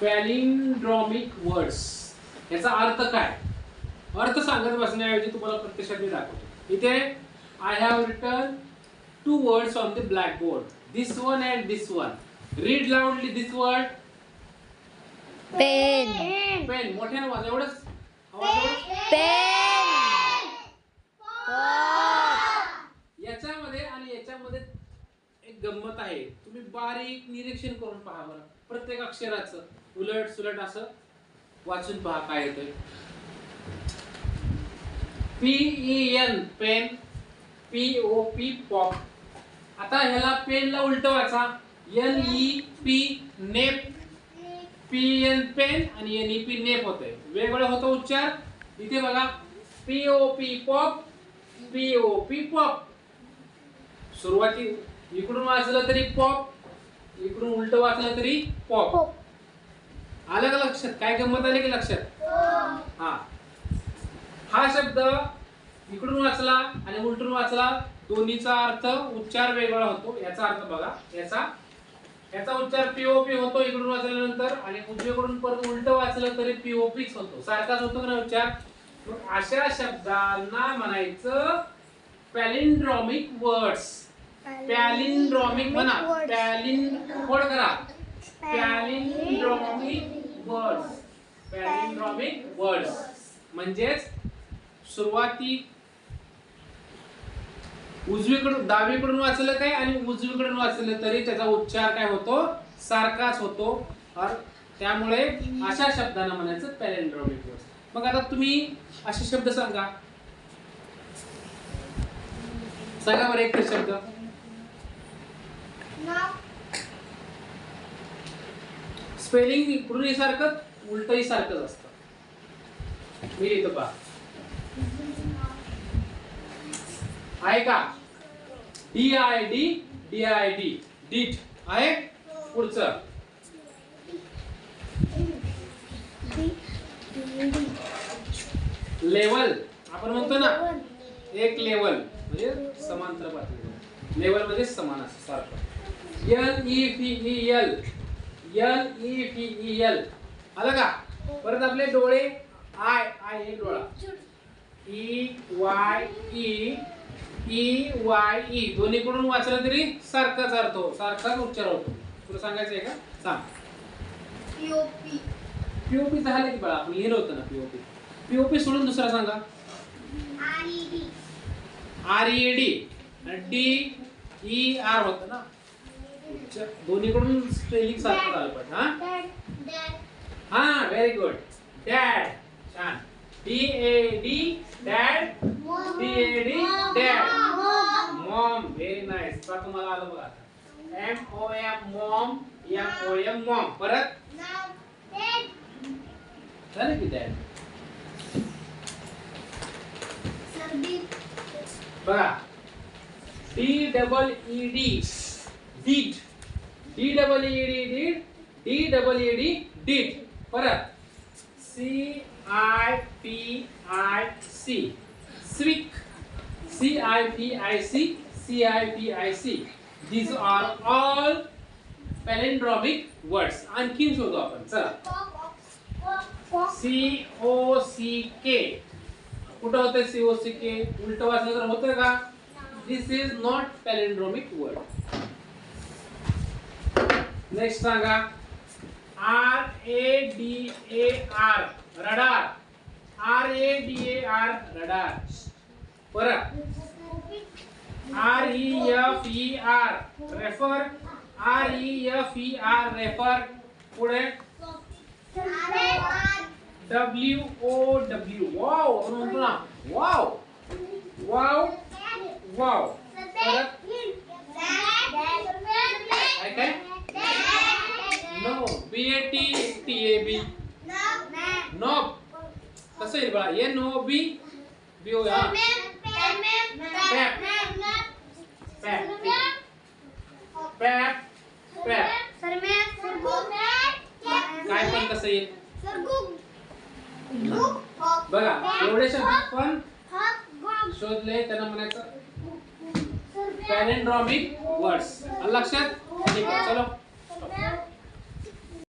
पॅलिंड्रॉमिक words. याचा अर्थ काय? अर्थ सांगत बसण्याऐवजी तुम्हाला प्रत्यक्षात मी दाखवतो. इथे I have written two words on the black board this one and this one read loudly this word pen pen मोठ्याने वाजा एवढंच. पेन याच्यामध्ये आणि याच्यामध्ये एक गंमत आहे. तुम्ही बारीक निरीक्षण करून पहा बरं. प्रत्येक अक्षराचं उलट सुलट असं वाचून पहा काय येतंय. P E N pen P O P pop आता ह्याला पेनला उलट वाचा. N E P nep P N pen आणि एन ई पी नेप होतंय. वेगवेगळे होतो उच्चार. इथे बघा. P O P pop P O P pop सुरुवाती इकडून वाचलं तरी पॉप इकडून उलट वाचलं तरी पॉप आलं का लक्षात? काय गंमत आली की लक्षात? हा. हा. शब्द इकडून वाचला आणि उलटून वाचला दोन्हीचा अर्थ उच्चार वेगळा होतो. याचा अर्थ बघा याचा याचा उच्चार पीओपी होतो इकडून वाचल्यानंतर आणि उजवीकडून परत उलट वाचलं तरी पीओपीच होतो. सारखाच होतो का ना उच्चार? मग अशा शब्दांना म्हणायचं पॅलिंड्रॉमिक वर्ड्स पॅलिंड्रॉमिक म्हणा. पॅलिन कोड करा. पॅलिंड्रॉमिक वर्ड्स पॅलिंड्रॉमिक वर्ड्स म्हणजेच सुरुवाती उजवीकडून डावीकडून वाचलं काय आणि उजवीकडून वाचलं तरी त्याचा उच्चार काय होतो? सारखाच होतो. और त्यामुळे अशा शब्दांना म्हणायचं पॅलिंड्रॉमिक वर्ड्स मग आता तुम्ही असे शब्द सांगा. सांगा बरं एक शब्द. स्पेलिंग इकडूनही सारखं उलटही सारखंच असतं. मी लिहितो पहा. आहे का? D I D D I D did आहे? पुढचं. लेवल आपण म्हणतो ना एक लेवल म्हणजे समांतर पातळी लेवल म्हणजे समान असं सारखं. L E P E L L E P E L आलं का? परत आपले डोळे आय आय एक डोळा. E Y E E Y E दोन्हीकडून वाचलं तरी सारखाच अर्थ हो सारखाच उच्चार होतो. तुला सांगायचं आहे का? सांग. पीओपी झालं की बाळा आपण लिहिलं होतं ना पीओपी पीओपी सोडून दुसरा सांगा. R E D D E R होतं ना. दोन्हीकडून स्पेलिंग सारखं झालं पाहिजे हा? हा व्हेरी गुड डॅड छान. D A D dad D A D dad mom very nice का तुम्हाला आलं बघा M O M mom M O M mom परत? झालं की डॅड बघा. D double E D deed D double E D deed D double E D deed परत. C I P I C civic C I P I C C I P I C these are all palindromic words आणखीन शोधू आपण. चला. C ओ C के कुठं होतं C ओ C के उलट वाचलं तर होतं का? This is not palindromic word next सांगा. R A D A R radar R A D A R radar परत. R E F E R refer R E F E R refer पुढे. W O W wow म्हणतो ना wow wow wow परत काय काय no B A T T A B nob कसं येईल बाळा? N O B B O हा. पॅप पॅप काय पण कसं येईल? बघा एवढे शब्द पण शोधले त्यांना म्हणायचं पॅलेंड्रॉमिक वर्ड्स लक्षात? चलो.